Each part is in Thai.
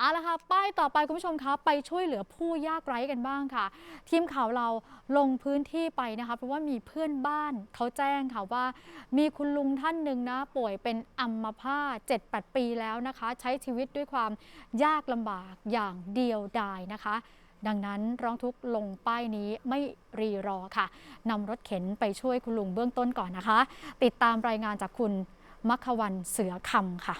เอาละค่ะป้ายต่อไปคุณผู้ชมคะไปช่วยเหลือผู้ยากไร้กันบ้างค่ะ ทีมข่าวเราลงพื้นที่ไปนะคะเพราะว่ามีเพื่อนบ้านเขาแจ้งค่ะว่า มีคุณลุงท่านหนึ่งนะ ป่วยเป็นอัมพาต7-8 ปีแล้วนะคะ ใช้ชีวิตด้วยความยากลำบากอย่างเดียวดายนะคะดังนั้นร้องทุกข์ลงป้ายนี้ไม่รีรอค่ะนำรถเข็นไปช่วยคุณลุงเบื้องต้นก่อนนะคะ ติดตามรายงานจากคุณมัคควันเสือคำค่ะ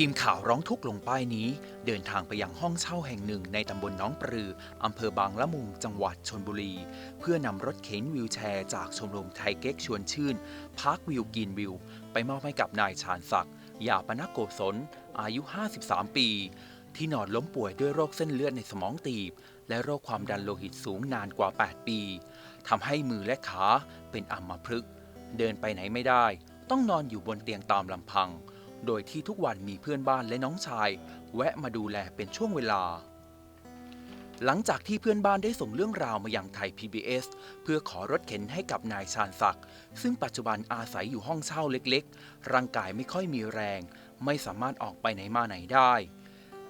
ทีมข่าวร้องทุกข์ลงป้ายนี้ เดินทางไปยังห้องเช่าแห่งหนึ่งในตำบลน้องปรืออำเภอบางละมุงจังหวัดชนบุรี เพื่อนำรถเข็นวิวแชร์จากชมรมไทยเก๊กชวนชื่นพาร์ควิวกินวิว ไปมอบให้กับนายชาญศักดิ์ยาปนโกศลอายุ 53 ปี ที่นอนล้มป่วยด้วยโรคเส้นเลือดในสมองตีบ และโรคความดันโลหิตสูงนานกว่า 8 ปีทำให้มือและขาเป็นอัมพฤกษ์เดินไปไหนไม่ได้ ต้องนอนอยู่บนเตียงตามลำพัง โดยที่ทุกวันมีเพื่อนบ้านและน้องชาย แวะมาดูแลเป็นช่วงเวลา หลังจากที่เพื่อนบ้านได้ส่งเรื่องราวมายังไทย PBS เพื่อขอรถเข็นให้กับนายชาญศักดิ์ซึ่งปัจจุบันอาศัยอยู่ห้องเช่าเล็กๆ ร่างกายไม่ค่อยมีแรง ไม่สามารถออกไปไหนมาไหนได้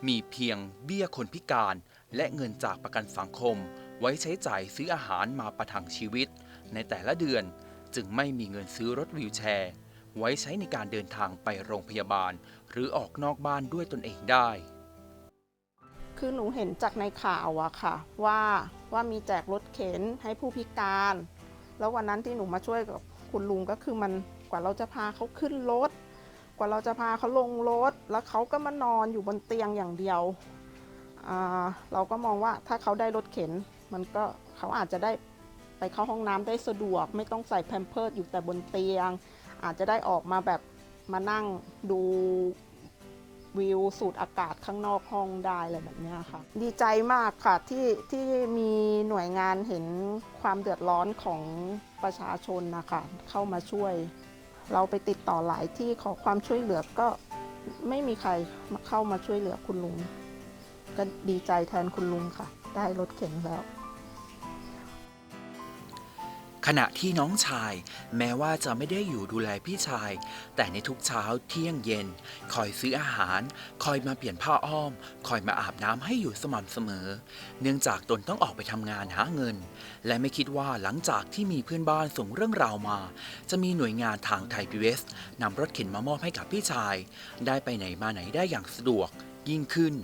มีเพียงเบี้ยคนพิการและเงินจากประกันสังคม ไว้ใช้จ่ายซื้ออาหารมาประทังชีวิต ในแต่ละเดือนจึงไม่มีเงินซื้อรถวีลแชร์ ไว้ใช้ในการเดินทางไปโรงพยาบาล หรือออกนอกบ้านด้วยตนเองได้ คือหนูเห็นจากในข่าวอะค่ะ ว่าว่ามีแจกรถเข็นให้ผู้พิการ แล้ววันนั้นที่หนูมาช่วยกับคุณลุงก็คือมันกว่าเราจะพาเขาขึ้นรถกว่าเราจะพาเขาลงรถ แล้วเขาก็มานอนอยู่บนเตียงอย่างเดียว เราก็มองว่าถ้าเขาได้รถเข็น มันก็เขาอาจจะได้ไปเข้าห้องน้ำได้สะดวก ไม่ต้องใส่แพมเพิร์ดอยู่แต่บนเตียง อาจจะได้ออกมาแบบมานั่งดูวิวสูดอากาศข้างนอกห้องได้อะไรแบบนี้ค่ะ ดีใจมากค่ะที่ที่มีหน่วยงานเห็นความเดือดร้อนของประชาชนนะคะเข้ามาช่วย เราไปติดต่อหลายที่ขอความช่วยเหลือก็ไม่มีใครมาเข้ามาช่วยเหลือคุณลุง ก็ดีใจแทนคุณลุงค่ะ ได้รถเข็นแล้ว ขณะที่น้องชายแม้ว่าจะไม่ได้อยู่ดูแลพี่ชาย แต่ในทุกเช้าเที่ยงเย็น คอยซื้ออาหาร คอยมาเปลี่ยนผ้าอ้อม คอยมาอาบน้ำให้อยู่สม่ำเสมอ เนื่องจากตนต้องออกไปทำงานหาเงิน และไม่คิดว่าหลังจากที่มีเพื่อนบ้านส่งเรื่องราวมา จะมีหน่วยงานทางไทยพีวีเอสนำรถเข็นมามอบให้กับพี่ชาย ได้ไปไหนมาไหนได้อย่างสะดวกยิ่งขึ้น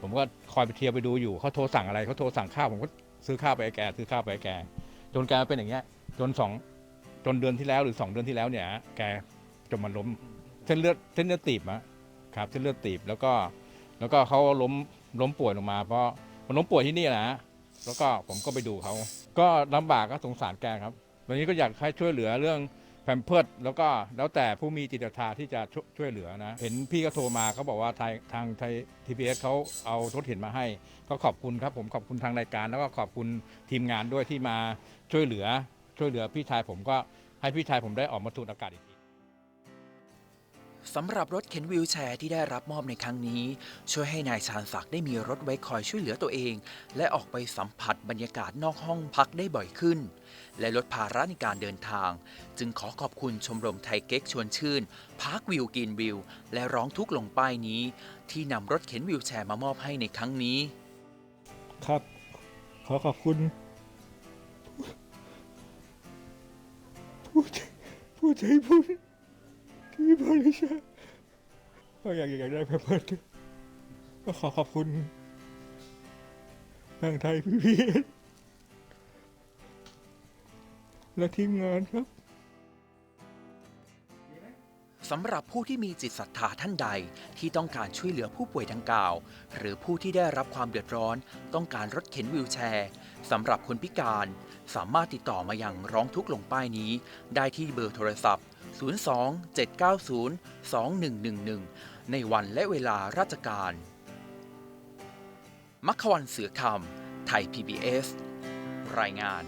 ผมก็คอยไปเทียวไปดูอยู่เขาโทรสั่งอะไรเขาโทรสั่งข้าวผมก็ ซื้อข้าวไปแกซื้อข้าวไปแกจนแกเป็นอย่างเงี้ยจนสองจนเดือนที่แล้วหรือสองเดือนที่แล้วเนี่ย แกจนมันล้มเส้นเลือดเส้นเลือดตีบอะครับเส้นเลือดตีบแล้วก็แล้วก็เขาล้มล้มป่วยลงมา เพราะมันล้มป่วยที่นี่นะแล้วก็ผมก็ไปดูเขาก็ลำบากก็สงสารแกครับวันนี้ก็อยากให้ช่วยเหลือเรื่อง แพมเพิร์ดแล้วก็แล้วแต่ผู้มีจิตศรัทธาที่จะช่วยช่วยเหลือนะ เห็นพี่ก็โทรมาเขาบอกว่าทางทางไทยทีพีเอสเขาเอารถเห็นมาให้ ก็ขอบคุณครับผมขอบคุณทางรายการ แล้วก็ขอบคุณทีมงานด้วยที่มาช่วยเหลือ ช่วยเหลือพี่ชายผมก็ให้พี่ชายผมได้ออกมาสูดอากาศอีกที สำหรับรถเข็นวิวแชร์ที่ได้รับมอบในครั้งนี้ ช่วยให้นายชาญศักดิ์ได้มีรถไว้คอยช่วยเหลือตัวเอง และออกไปสัมผัสบรรยากาศนอกห้องพักได้บ่อยขึ้น และลดภาระในการเดินทาง จึงขอขอบคุณชมรมไทยเก๊กชวนชื่นพาร์ควิวกินวิว และร้องทุกข์ลงป้ายนี้ ที่นำรถเข็นวิวแชร์มามอบให้ในครั้งนี้ ครับ ขอขอบคุณ ผู้ใจผู้ใจบุญ ที่บริจาก็อยากอยากได้แพมเพิร์ดก็ขอขอบคุณทางไทยพีพีและทีมงานครับ สำหรับผู้ที่มีจิตศรัทธาท่านใดที่ต้องการช่วยเหลือผู้ป่วยดังกล่าว หรือผู้ที่ได้รับความเดือดร้อน ต้องการรถเข็นวิวแชร์สำหรับคนพิการ สามารถติดต่อมาอยังร้องทุกข์ลงป้ายนี้ ได้ที่เบอร์โทรศัพท์ 02 790 2111 ในวันและเวลาราชการ มัคควันเสือคำ ไทย PBS รายงาน